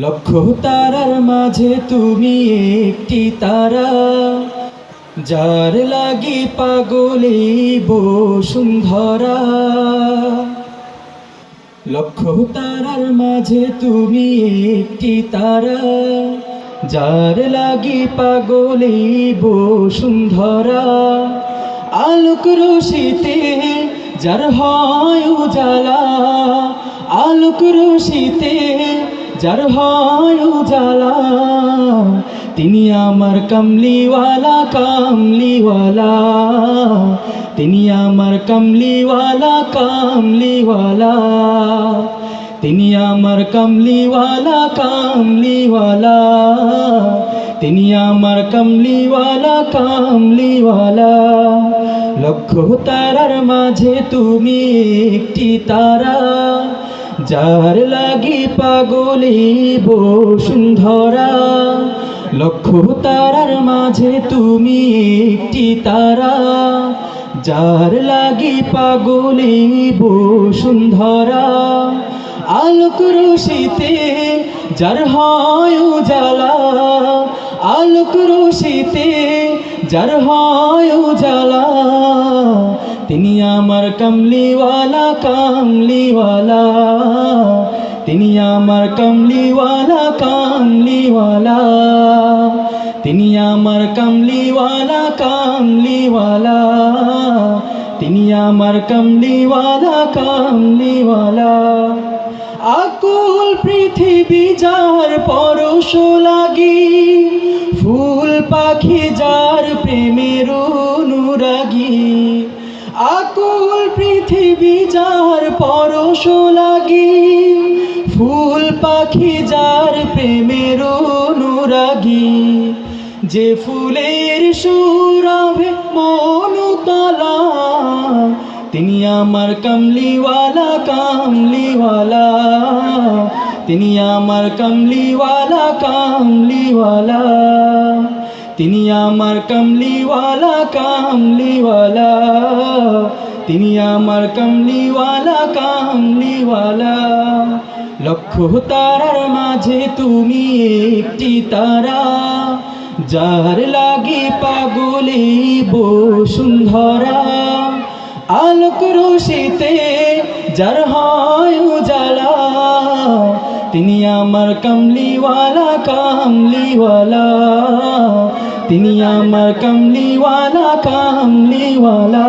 লক্ষ তারার মাঝে তুমি একটি তারা, যার লাগি পাগলে বসুন্ধরা লক্ষ তারার মাঝে তুমি একটি তারা, যার লাগি পাগলে বসুন্ধরা আলোক রশিতে যার হয় উজালা, আলোক রশিতে যার হয় উজালা, তিনি আমার কমলিওয়ালা, কামলিওয়ালা। তিনি আমার কমলিওয়ালা, কামলিওয়ালা। তিনি আমার কমলিওয়ালা, কামলিওয়ালা। তিনি আমার কমলিওয়ালা, কামলিওয়ালা। লক্ষ তারার মাঝে তুমি একটি তারা। যার লাগি পাগলে বসুন্ধরা লক্ষ তারার মাঝে তুমি একটি তারা। যার লাগি পাগলি বসুন্ধরা আলোক রশিতে যার হয় উজালা, আলোক রশিতে যার হয় কমলিওয়ালা, কামলিওয়ালা। তিনি আমার কমলিওয়ালা, কামলিওয়ালা। তিনি আমার কমলিওয়ালা, কামলিওয়ালা। তিনি আমার কমলিওয়ালা, কামলিওয়ালা। আকুল পৃথিবী যার পরশ লাগি, ফুল পাখি যার প্রেমের অনুরাগী। আকুল পৃথিবী যার পরশ লাগি, ফুল পাখি যার প্রেমের অনুরাগী। যে ফুলের সুরাভে মনুতলা তিনি আমার কমলিওয়ালা, কামলিওয়ালা। তিনি আমার কমলিওয়ালা, কামলিওয়ালা। তিনি আমার কমলিওয়ালা, কামলিওয়ালা। তিনি আমার কমলিওয়ালা, কামলিওয়ালা। লক্ষ তারার মাঝে তুমি একটি তারা, যার লাগি পাগলে বসুন্ধরা আলোক রশিতে যার হয় উজালা, তিনি আমার কমলিওয়ালা, কামলিওয়ালা। তিনি আমার কমলিওয়ালা কামলিওয়ালা।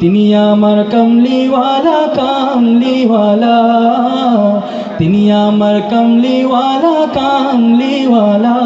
তিনি আমার কমলিওয়ালা কামলিওয়ালা। তিনি আমার কমলিওয়ালা কামলিওয়ালা।